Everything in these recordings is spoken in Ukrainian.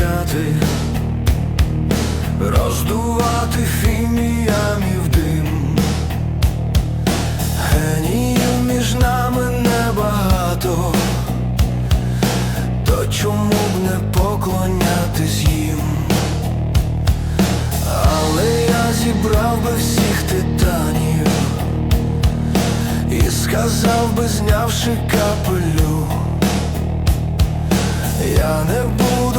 почати роздувати фіміями в дим. Геніїв між нами небагато, то чому б не поклонятись їм? Але я зібрав би всіх титанів і сказав би, знявши капелю. Я не буду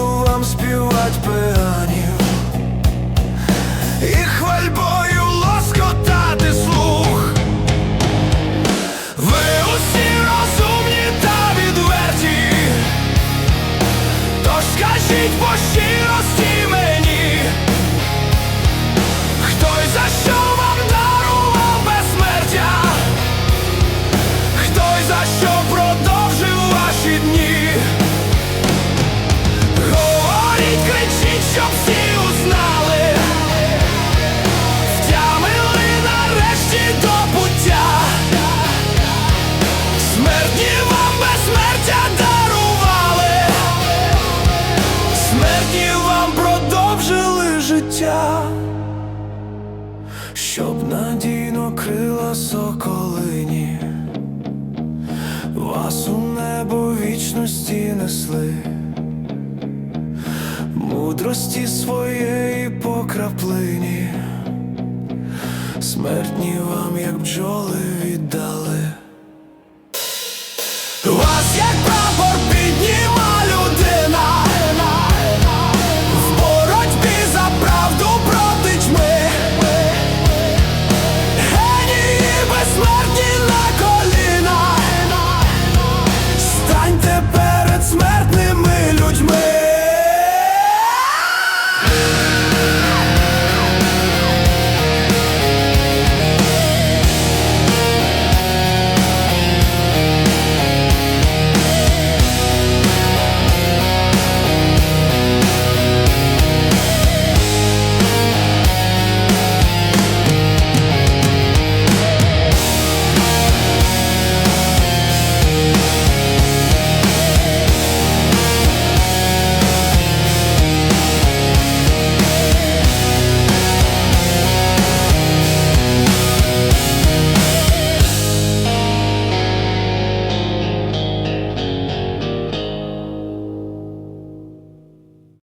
життя Щоб надійно крила соколині. Вас у небо вічності несли. Мудрості своєї по краплині, смертні вам, як бджоли віддали. Вас є